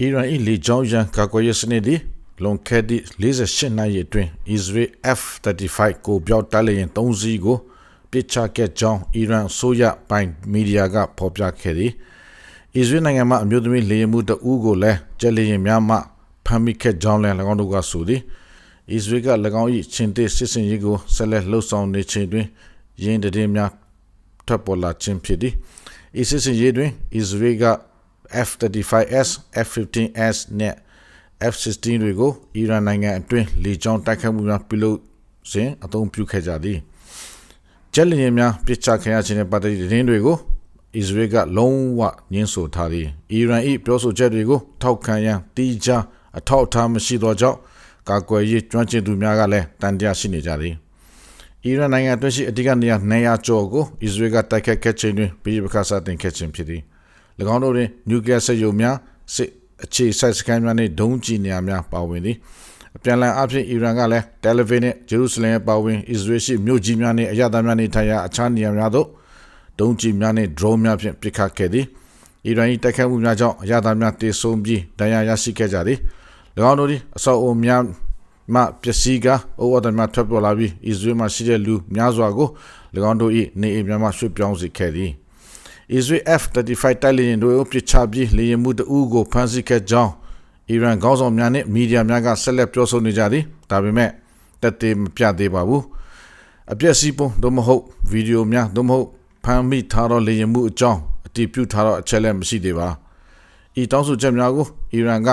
အီရန်၏လေကြောင်းရန်ကာကွယ်ရေးစနစ်သည်လွန်ခဲ့သည့်48နှစ်အတွင်း Israel F-35 ကိုပြောက်တက်လျင်3စီးကိုပစ်ချခဲ့ကြောင်းအီရန်ဆိုရပိုင်မီဒီယာကဖော်ပြခဲ့သည်။ Israel နိုင်ငံမှအမျိုးသမီးလေယာဉ်မှုတအူးကိုလည်းကျက်လေယာဉ်များမှဖမ်းမိခဲ့ကြောင်းလည်း၎င်းတို့ကဆိုသည်။ Israel က၎င်း၏ချင်းတေစစ်စင်ရေးကိုဆက်လက်လှုပ်ဆောင်နေချိန်တွင်ရင်းတည်များထွက်ပေါ်လာခြင်းဖြစ်သည်။ဤစစ်စင်ရေးတွင် Israel က F-35S, F-15S နဲ့ F-16 တွေကိုအီရန်နိုင်ငံအတွင်းလေကြောင်းတိုက်ခိုက်မှုများပြုလုပ်စဉ်အသုံးပြုခဲ့ကြသည်။ဂျက်လီယန်များပစ်ချခံရခြင်းနဲ့ပတ်သက်သည့်သတင်းတွေကိုအစ္စရေးကလုံးဝညှင်းဆိုထားသည်။အီရန်၏ပြောဆိုချက်တွေကိုထောက်ခံရန်တီးခြားအထောက်အထားမရှိသောကြောင့်ကာကွယ်ရေးကျွမ်းကျင်သူများကလည်းတန်တရားရှိနေကြသည်။အီရန်နိုင်ငံအတွင်းရှိအဓိကနေရာ200ကျော်ကိုအစ္စရေးကတိုက်ခတ်ခဲ့ခြင်းတွင်ပြည်ပခါစားတင်ခဲ့ခြင်းဖြစ်သည်။၎ င်းတို့တွင်နျူကလ িয়ার စက်ရုံများစစ်အခြေစိုက်စခန်းများနှင့်ဒုံးကျည်နေရာများပါဝင်သည်အပြန်အလှန်အဖြစ်အီရန်ကလည်းတယ်လီဗီနှင့်ဂျေရုဆလင်ပါဝင်အစ္စရေးရှိမြို့ကြီးများနှင့်အရသာများနှင့်ထိုင်ရာအခြားနေရာများသို့ဒုံးကျည်များနှင့် drone များဖြင့်ပစ်ခတ်ခဲ့သည်အီရန်၏တိုက်ခိုက်မှုများကြောင့်အရသာများတေဆုံးပြီးဒဏ်ရာရရှိခဲ့ကြသည်၎င်းတို့သည်အဆောက်အအုံများမှပျက်စီးကာအိုဝါဒမှထွက်ပေါ်လာပြီးအစ္စရေးမှရှိတဲ့လူများစွာကို၎င်းတို့၏နေအိမ်များမှရွှေ့ပြောင်းစေခဲ့သည် Israel F-35 တိုက်လေယာဉ်တို့ကိုပစ်ချပြီးလေယာဉ်မှုတအူးကိုဖမ်းဆီးခဲ့ကြောင်းအီရန်ခေါင်းဆောင်များနဲ့မီဒီယာများကဆက်လက်ပြောဆိုနေကြသည်ဒါပေမဲ့တက်သေးမပြသေးပါဘူးအပြည့်စီးပုံသို့မဟုတ်ဗီဒီယိုများသို့မဟုတ်ဖမ်းမိထားသောလေယာဉ်မှုအကြောင်းအတည်ပြုထားသောအချက်လက်မရှိသေးပါဤတောင်းဆိုချက်များကိုအီရန်က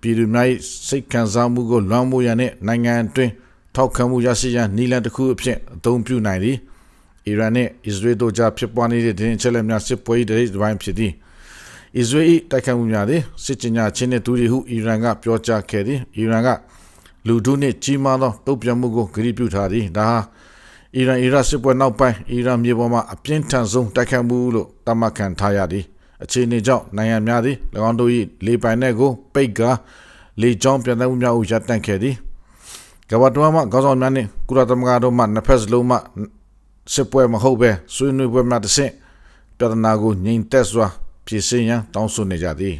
ပြည်သူများ၏စိတ်ခံစားမှုကိုလွှမ်းမိုးရန်နှင့်နိုင်ငံအတွင်းထောက်ခံမှုရရှိရန်နည်းလမ်းတစ်ခုအဖြစ်အသုံးပြုနိုင်သည် အီရန်နဲ့အစ္စရေးတို့ကြားဖြစ်ပွားနေတဲ့တင်းချက်လက်များစစ်ပွဲ၏တရိပ်ပိုင်းဖြစ်သည်အစ္စရေး၏တိုက်ခိုက်မှုများသည်စစ်ကြညာချင်းနှင့်သူတွေဟုအီရန်ကပြောကြားခဲ့သည်အီရန်ကလူထုနှင့်ကြီးမားသောတုံ့ပြန်မှုကိုကြိပြုထားသည်ဒါဟာအီရန်အီရတ်စစ်ပွဲနောက်ပိုင်းအီရန်မြေပေါ်မှာအပြင်းထန်ဆုံးတိုက်ခိုက်မှုလို့သတ်မှတ်ခံထားရသည်အခြေအနေကြောင့်နိုင်ငံများသည်၎င်းတို့၏လေပိုင်နက်ကိုပိတ်ကာလေကြောင်းပြန်တဲ့မှုများကိုရပ်တန့်ခဲ့သည်ကမ္ဘာတော်မှာခေါင်းဆောင်များနှင့်ကုလသမဂ္ဂတို့မှနှစ်ဖက်စလုံးမှ စစ်ပွဲမဟုတ်ပဲဆွေးနွေးပွဲမှတစ်ဆင့်ပြဿနာကိုငြိမ်သက်စွာဖြေရှင်းရန်တောင်းဆိုနေကြသည်